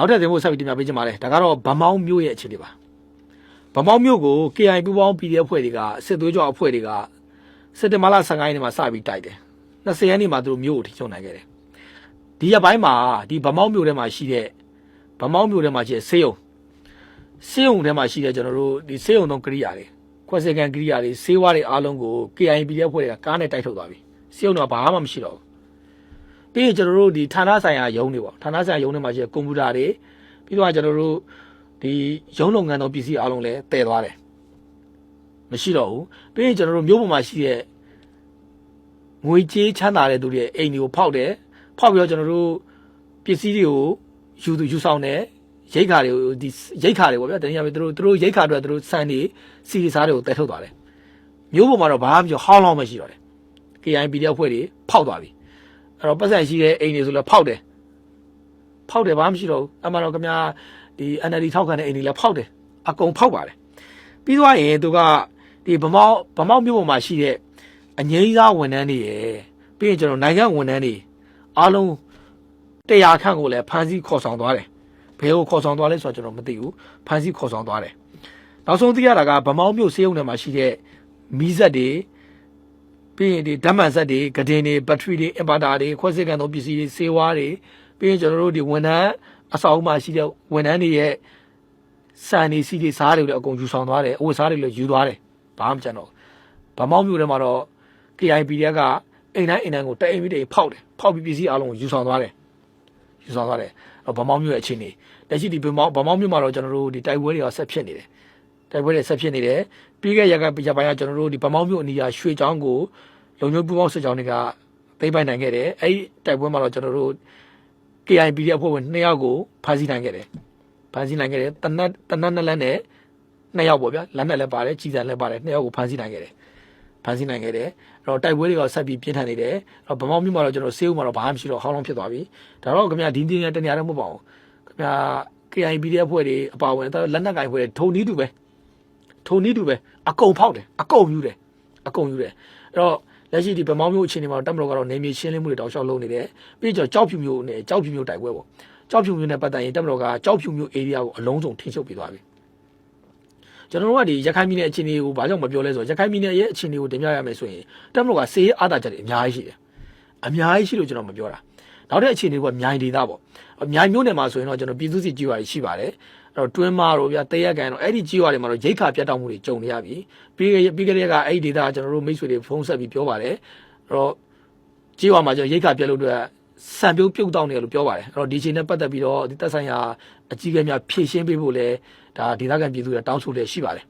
နောက်ထပ်တင်ဖို့ဆက်ပြီးတင်ပြပေးချင်ပါတယ်ဒါကတော့ဗမောင်းမျိုးရဲ့အခြေအနေပါဗမောင်းမျိုးကို KI ပူပေါင်း PDF အဖွဲ့တွေကစစ်သွေးကြောအဖွဲ့တွေကစက်တင်ဘာလ15ရက်နေ့မှာစပြီးတိုက်တယ်20ရက်နေ့မှာသူတို့မျိုးကိုထိချုံနိုင်ခဲ့တယ်ဒီရက်ပိုင်းမှာဒီဗမောင်းမျိုးထဲမှာရှိတဲ့ဗမောင်းမျိုးထဲမှာရှိတဲ့ဆေးရုံဆေးရုံထဲမှာရှိတဲ့ကျွန်တော်တို့ဒီဆေးရုံသုံးကိရိယာတွေခွဲစေကန်ကိရိယာတွေဆေးဝါးတွေအားလုံးကို KI PDF အဖွဲ့တွေကကားနဲ့တိုက်ထုတ်သွားပြီဆေးရုံတော့ဘာမှမရှိတော့ဘူး ပြီးရင်ကျွန်တော်တို့ဒီဌာနဆိုင်ရာရုံးတွေပေါ့ဌာနဆိုင်ရာရုံးတွေမှာရှိတဲ့ကွန်ပျူတာတွေပြီးတော့ကျွန်တော်တို့ဒီရုံးလုပ်ငန်းတော်ပစ္စည်းအားလုံးလည်းတည်သွားတယ်မရှိတော့ဘူးပြီးရင်ကျွန်တော်တို့မြို့ပေါ်မှာရှိတဲ့ငွေကြေးချမ်းသာတဲ့သူတွေရဲ့အိမ်တွေကိုဖောက်တယ်ဖောက်ပြီးတော့ကျွန်တော်တို့ပစ္စည်းတွေကိုယူသူယူဆောင်တယ်ရိတ်ခါတွေကိုဒီရိတ်ခါတွေပေါ့ဗျာတနည်းအားဖြင့်သူတို့သူတို့ရိတ်ခါတွေသူတို့စံနေစီရီစားတွေကိုတည်ထုတ်သွားတယ်မြို့ပေါ်မှာတော့ဘာမှမပြောဟောင်းလောင်းမရှိတော့တယ် KIP တဲ့အဖွဲ့တွေဖောက်သွားပြီ အဲ့တော့ပတ်စံရှိတဲ့အိမ်တွေဆိုလည်းဖောက်တယ်ဖောက်တယ်ဘာမှမရှိတော့ဘူးအမှန်တော့ခင်ဗျာဒီ NLD ထောက်ခံတဲ့အိမ်တွေလည်းဖောက်တယ်အကုန်ဖောက်ပါတယ်ပြီးသွားရင်သူကဒီဗမောက်ဗမောက်မြို့ပေါ်မှာရှိတဲ့အငိမ့်စားဝန်ထမ်းတွေရယ်ပြီးရင်ကျွန်တော်နိုင်ငံဝန်ထမ်းတွေအားလုံးတရားခန့်ကိုလည်းဖမ်းဆီးခေါ်ဆောင်သွားတယ်ဘယ်ကိုခေါ်ဆောင်သွားလဲဆိုတော့ကျွန်တော်မသိဘူးဖမ်းဆီးခေါ်ဆောင်သွားတယ်နောက်ဆုံးသိရတာကဗမောက်မြို့စေးုံထဲမှာရှိတဲ့မီးစက်တွေ ပြီးရင်ဒီဓာတ်မှန်ဆက်တွေဂဒင်တွေဘက်ထရီတွေအင်ဗာတာတွေခွဲစိတ်ကန်သောပစ္စည်းတွေဆေးဝါးတွေပြီးရင်ကျွန်တော်တို့ဒီဝန်ထမ်းအဆောက်အဦမှာရှိတဲ့ဝန်ထမ်းတွေရဲ့စံနေစီတွေစားတွေလည်းအကုန်ယူဆောင်သွားတယ်အဝတ်စားတွေလည်းယူသွားတယ်ဘာမှမကြံတော့ဘူးဗမောက်မျိုးထဲမှာတော့ KIP တွေကအိမ်တိုင်းအိမ်တိုင်းကိုတအိမ်ပြီးတအိမ်ဖောက်တယ်ဖောက်ပြီးပစ္စည်းအလုံးကိုယူဆောင်သွားတယ်ယူဆောင်သွားတယ်အဲ့ဗမောက်မျိုးရဲ့အခြေအနေလက်ရှိဒီဗမောက်ဗမောက်မျိုးမှာတော့ကျွန်တော်တို့ဒီတိုက်ပွဲတွေကဆက်ဖြစ်နေတယ် တိုက်ပွဲတွေဆက်ဖြစ်နေတယ်ပြီးခဲ့ရကရပိုင်းကကျွန်တော်တို့ဒီဗမောက်မျိုးအနီးကရွှေချောင်းကိုလုံညုံပူပေါင်းစစ်ကြောင်းတွေကသိမ်းပိုက်နိုင်ခဲ့တယ်အဲ့ဒီတိုက်ပွဲမှာတော့ကျွန်တော်တို့ KIP ရဲ့အဖွဲ့ဝင်2ယောက်ကိုဖမ်းဆီးနိုင်ခဲ့တယ်ဖမ်းဆီးနိုင်ခဲ့တယ်တနတ်တနတ်နှစ်လက်နဲ့2ယောက်ပေါ့ဗျာလက်နဲ့လည်းပါတယ်ကြီးစံလည်းပါတယ်2ယောက်ကိုဖမ်းဆီးနိုင်ခဲ့တယ်ဖမ်းဆီးနိုင်ခဲ့တယ်အဲ့တော့တိုက်ပွဲတွေကဆက်ပြီးပြင်းထန်နေတယ်အဲ့တော့ဗမောက်မြို့မှာတော့ကျွန်တော်ဆေးဦးမှာတော့ဘာမှမရှိတော့ဟောင်းလုံးဖြစ်သွားပြီဒါတော့ခင်ဗျာဒီတင်းရတနေရာတော့မဟုတ်ပါဘူးခင်ဗျာ KIP ရဲ့အဖွဲ့တွေအပါဝင်လက်နက်ကင်အဖွဲ့တွေထုံနီးတူပဲ ထုံနီးတူပဲအကုန်ဖောက်တယ်အကုန်ယူတယ်အကုန်ယူတယ်အဲ့တော့လက်ရှိဒီဗမောင်းမျိုးအခြေအနေမှာတက်မလို့ကတော့နေမြေရှင်းလင်းမှုတွေတောက်လျှောက်လုပ်နေတယ်ပြီးတော့ကြောက်ဖြူမျိုးနဲ့ကြောက်ဖြူမျိုးတိုက်ပွဲပေါ့ကြောက်ဖြူမျိုးနဲ့ပတ်သက်ရင်တက်မလို့ကကြောက်ဖြူမျိုး area ကိုအလုံးစုံထိန်းချုပ်ပေးသွားပြီကျွန်တော်တို့ကဒီရခိုင်ပြည်နယ်အခြေအနေကိုဘာကြောင့်မပြောလဲဆိုတော့ရခိုင်ပြည်နယ်ရဲ့အခြေအနေကိုတင်ပြရမယ်ဆိုရင်တက်မလို့ကစေးအားသာချက်တွေအများကြီးရှိတယ်အများကြီးရှိလို့ကျွန်တော်မပြောတာနောက်တဲ့အခြေအနေကမြိုင်ဒေသပေါ့မြိုင်မျိုးနယ်မှာဆိုရင်တော့ကျွန်တော်ပြည်သူစစ်ကြီးရွာရှိပါတယ်အဲ့ တော့တွင်းမာတို့ဗျာတရက်ကန်တော့အဲ့ဒီကြီးရွာတွေမှာတော့ရိတ်ခါပြတ်တောက်မှုတွေကြုံနေရပြီပြီးခဲ့ပြီးခဲ့တဲ့ကအဲ့ဒီဒေသကကျွန်တော်တို့မိတ်ဆွေတွေဖုန်းဆက်ပြီးပြောပါတယ်အဲ့တော့ကြီးရွာမှာကျွန်တော်ရိတ်ခါပြတ်လို့အတွက်စံပြုတ်ပြုတ်တောက်နေတယ်လို့ပြောပါတယ်အဲ့တော့ဒီချိန်နဲ့ပတ်သက်ပြီးတော့ဒီသက်ဆိုင်ရာအကြီးအကဲများဖြည့်ရှင်းပေးဖို့လဲဒါဒေသခံပြည်သူတွေတောင်းဆိုလျက်ရှိပါတယ်